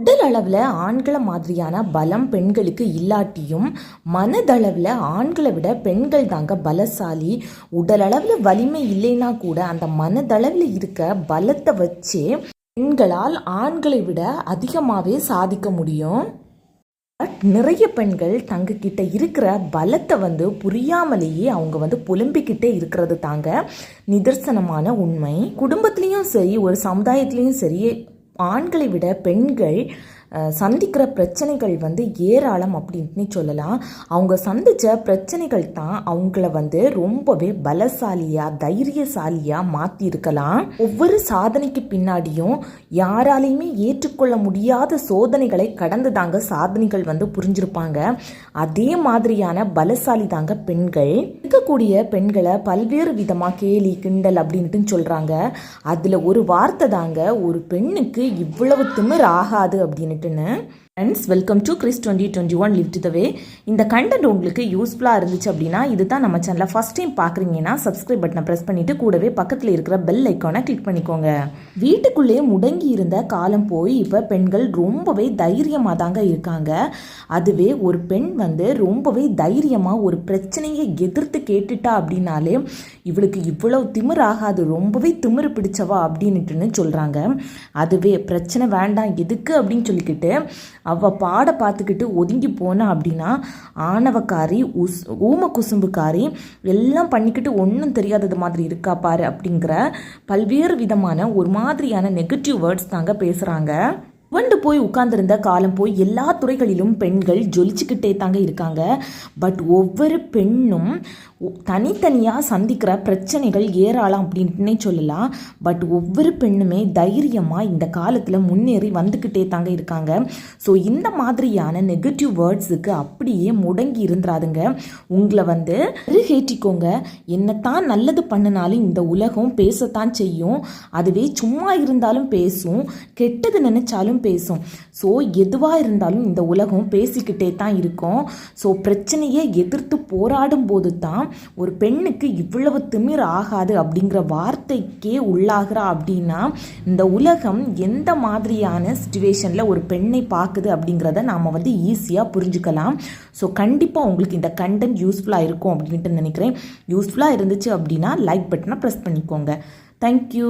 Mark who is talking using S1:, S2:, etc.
S1: உடல் அளவில் ஆண்களை மாதிரியான பலம் பெண்களுக்கு இல்லாட்டியும் மனதளவில் ஆண்களை விட பெண்கள் தாங்க பலசாலி. உடல் அளவில் வலிமை இல்லைன்னா கூட அந்த மனதளவில் இருக்க பலத்தை வச்சே பெண்களால் ஆண்களை விட அதிகமாகவே சாதிக்க முடியும். பட் நிறைய பெண்கள் தங்கக்கிட்ட இருக்கிற பலத்தை வந்து புரியாமலேயே அவங்க வந்து புலம்பிக்கிட்டே இருக்கிறது தாங்க நிதர்சனமான உண்மை. குடும்பத்துலேயும் சரி ஒரு சமுதாயத்துலேயும் சரி ஆண்களை விட பெண்கள் சந்திக்கிற பிரச்சனைகள் வந்து ஏராளம் அப்படின்னு சொல்லலாம். அவங்க சந்தித்த பிரச்சனைகள் தான் அவங்கள வந்து ரொம்பவே பலசாலியாக தைரியசாலியாக மாற்றிருக்கலாம் ஒவ்வொரு சாதனைக்கு பின்னாடியும் யாராலையுமே ஏற்றுக்கொள்ள முடியாத சோதனைகளை கடந்து தாங்க சாதனைகள் வந்து புரிஞ்சிருப்பாங்க. அதே மாதிரியான பலசாலி தாங்க பெண்கள். இருக்கக்கூடிய பெண்களை பல்வேறு விதமாக கேலி கிண்டல் அப்படின்ட்டு சொல்றாங்க. அதுல ஒரு வார்த்தை தாங்க ஒரு பெண்ணுக்கு இவ்வளவு திமிர் ஆகாது அப்படின்ட்டுன்னு friends welcome to Chris twenty twenty one lift the way இந்த கண்டென்ட் உங்களுக்கு யூஸ்ஃபுல்லாக இருந்துச்சு அப்படின்னா இதுதான் நம்ம சேனலை ஃபஸ்ட் டைம் பார்க்குறீங்கன்னா சப்ஸ்கிரைப் பட்டனை ப்ரெஸ் பண்ணிட்டு கூடவே பக்கத்தில் இருக்கிற பெல் ஐக்கானை கிளிக் பண்ணிக்கோங்க. வீட்டுக்குள்ளேயே முடங்கி இருந்த காலம் போய் இப்போ பெண்கள் ரொம்பவே தைரியமாக தாங்க இருக்காங்க. அதுவே ஒரு பெண் வந்து ரொம்பவே தைரியமாக ஒரு பிரச்சனையை எதிர்த்து கேட்டுட்டா அப்படின்னாலே இவளுக்கு இவ்வளவு திமிர் ஆகாது ரொம்பவே திமிர் பிடிச்சவா அப்படின்னுட்டுன்னு சொல்கிறாங்க அதுவே பிரச்சனை வேண்டாம் எதுக்கு அப்படின்னு சொல்லிக்கிட்டு அவள் பாட பார்த்துக்கிட்டு ஒதுங்கி போனா அப்படின்னா ஆணவக்காரி உஸ் ஊம குசும்புக்காரி எல்லாம் பண்ணிக்கிட்டு ஒன்றும் தெரியாதது மாதிரி இருக்கா பாரு அப்படிங்கிற பல்வேறு விதமான ஒரு மாதிரியான நெகட்டிவ் வேர்ட்ஸ் தாங்க பேசுகிறாங்க வண்டு போய் உட்கார்ந்திருந்த காலம் போய் எல்லா துறைகளிலும் பெண்கள் ஜொலிச்சுக்கிட்டே தாங்க இருக்காங்க. பட் ஒவ்வொரு பெண்ணும் தனித்தனியாக சந்திக்கிற பிரச்சனைகள் ஏராளம் அப்படின்ட்டுனே சொல்லலாம். பட் ஒவ்வொரு பெண்ணுமே தைரியமாக இந்த காலத்தில் முன்னேறி வந்துக்கிட்டே தாங்க இருக்காங்க. ஸோ இந்த மாதிரியான நெகட்டிவ் வேர்ட்ஸுக்கு அப்படியே முடங்கி இருந்துராதுங்க உங்களை வந்து ஏற்றிக்கோங்க என்னத்தான் நல்லது பண்ணினாலும் இந்த உலகம் பேசத்தான் செய்யும். அதுவே சும்மா இருந்தாலும் பேசும். கெட்டது நினைச்சாலும் பேசும். ஸோ எதுவாக இருந்தாலும் இந்த உலகம் பேசிக்கிட்டே தான் இருக்கும். ஸோ பிரச்சனையை எதிர்த்து போராடும் போது தான் ஒரு பெண்ணுக்கு இவ்வளவு திமிர் ஆகாது அப்படிங்கிற வார்த்தைக்கே உள்ளாகிறா அப்படின்னா இந்த உலகம் எந்த மாதிரியான சுச்சுவேஷனில் ஒரு பெண்ணை பார்க்குது அப்படிங்கிறத நாம் வந்து ஈஸியாக புரிஞ்சுக்கலாம். ஸோ கண்டிப்பாக உங்களுக்கு இந்த கண்டென்ட் யூஸ்ஃபுல்லாக இருக்கும் அப்படின்ட்டு நினைக்கிறேன். யூஸ்ஃபுல்லாக இருந்துச்சு அப்படின்னா லைக் பட்டனை ப்ரெஸ் பண்ணிக்கோங்க. தேங்க்யூ